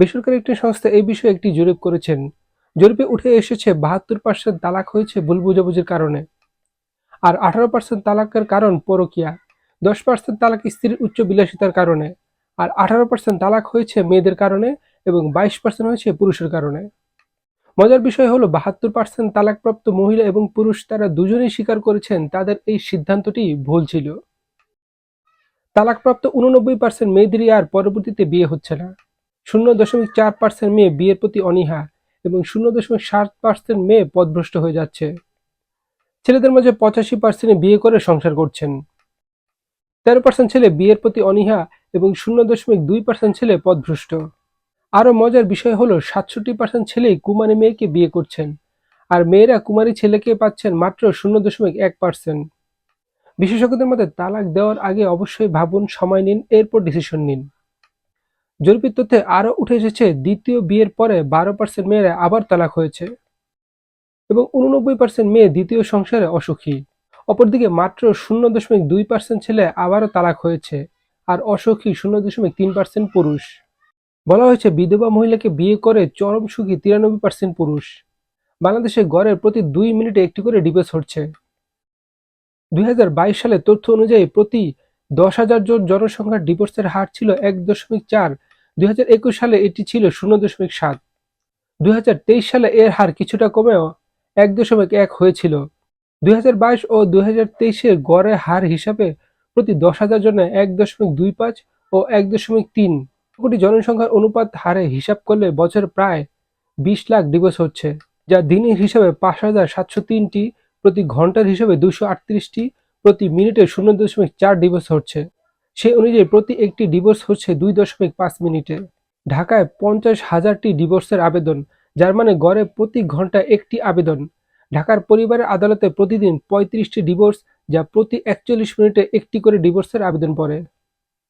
বেসরকারি একটি সংস্থা এই বিষয়ে একটি জরিপ করেছেন। জরিপে উঠে এসেছে, বাহাত্তর পার্সেন্ট তালাক হয়েছে ভুল বুঝাবুঝির কারণে। আর আঠারো পার্সেন্ট তালাকের কারণ পরকিয়া, দশ পার্সেন্ট তালাক স্ত্রীর উচ্চ বিলাসিতার কারণে, আর আঠারো পার্সেন্ট তালাক হয়েছে মেয়েদের কারণে এবং বাইশ পার্সেন্ট হয়েছে পুরুষের কারণে। মজার বিষয় হলো, বাহাত্তর পার্সেন্ট তালাকপ্রাপ্ত মহিলা এবং পুরুষ তারা দুজনেই স্বীকার করেছেন, তাদের এই সিদ্ধান্তটি ভুল ছিল। তালাকপ্রাপ্ত উননব্বই পার্সেন্ট মেয়েদেরই আর পরবর্তীতে বিয়ে হচ্ছে না। শূন্য দশমিক চার পার্সেন্ট মেয়ে বিয়ের প্রতি অনীহা এবং শূন্য দশমিক সাত পার্সেন্ট মেয়ে পথভ্রষ্ট হয়ে যাচ্ছে। ছেলেদের মাঝে পঁচাশি পার্সেন্ট বিয়ে করে সংসার করছেন। তেরো পার্সেন্ট ছেলে বিয়ের প্রতি অনীহা এবং শূন্য দশমিক দুই পার্সেন্ট ছেলে পথভ্রষ্ট আরও মজার বিষয় হলো, সাতষট্টি পার্সেন্ট ছেলেই কুমারী মেয়েকে বিয়ে করছেন আর মেয়েরা কুমারী ছেলেকে পাচ্ছেন মাত্র শূন্য দশমিক এক পার্সেন্ট। বিশেষজ্ঞদের মতে তালাক দেওয়ার আগে অবশ্যই ভাবুন, সময় নিন, এরপর ডিসিশন নিন। জরিপের তথ্যে আরও উঠে এসেছে, দ্বিতীয় বিয়ের পরে বারো পার্সেন্ট মেয়েরা আবার তালাক হয়েছে এবং উননব্বই পার্সেন্ট মেয়ে দ্বিতীয় সংসারে অসুখী। অপরদিকে মাত্র শূন্য দশমিক দুই পার্সেন্ট ছেলে আবারও তালাক হয়েছে আর অসুখী শূন্য দশমিক তিন পার্সেন্ট পুরুষ। বলা হয়েছে, বিধবা মহিলাকে বিয়ে করে চরম সুখী তিরানব্বই পার্সেন্ট পুরুষ। বাংলাদেশে গড়ের প্রতি দুই মিনিটে একটি করে ডিভোর্স হচ্ছে। দুই সালে তথ্য অনুযায়ী প্রতি দশ হাজার জন জনসংখ্যার ডিভোর্সের হার ছিল এক দশমিক চার দুই হাজার একুশ সালে এটি ছিল শূন্য দশমিক সাত। দুই সালে এর হার কিছুটা কমেও এক দশমিক এক হয়েছিল। দুই হাজার বাইশ ও দুই তেইশের গড়ের হার হিসাবে প্রতি দশ হাজার জনে এক দশমিক দুই পাঁচ ও এক দশমিক তিন কোটি জনসংখ্যার অনুপাত হারে হিসাব করলে বছরে প্রায় বিশ লাখ ডিভোর্স হচ্ছে, যা দিনের হিসাবে পাঁচ হাজার সাতশো তিনটি প্রতি ঘণ্টার হিসাবে দুশো আটত্রিশটি প্রতি মিনিটে শূন্য দশমিক চার ডিভোর্স হচ্ছে। সেই অনুযায়ী প্রতি একটি ডিভোর্স হচ্ছে দুই দশমিক পাঁচ মিনিটে। ঢাকায় পঞ্চাশ হাজারটি ডিভোর্সের আবেদন, যার মানে গড়ে প্রতি ঘণ্টা একটি আবেদন। ঢাকার পরিবারের আদালতে প্রতিদিন পঁয়ত্রিশটি ডিভোর্স যা প্রতি একচল্লিশ মিনিটে একটি করে ডিভোর্সের আবেদন পড়ে।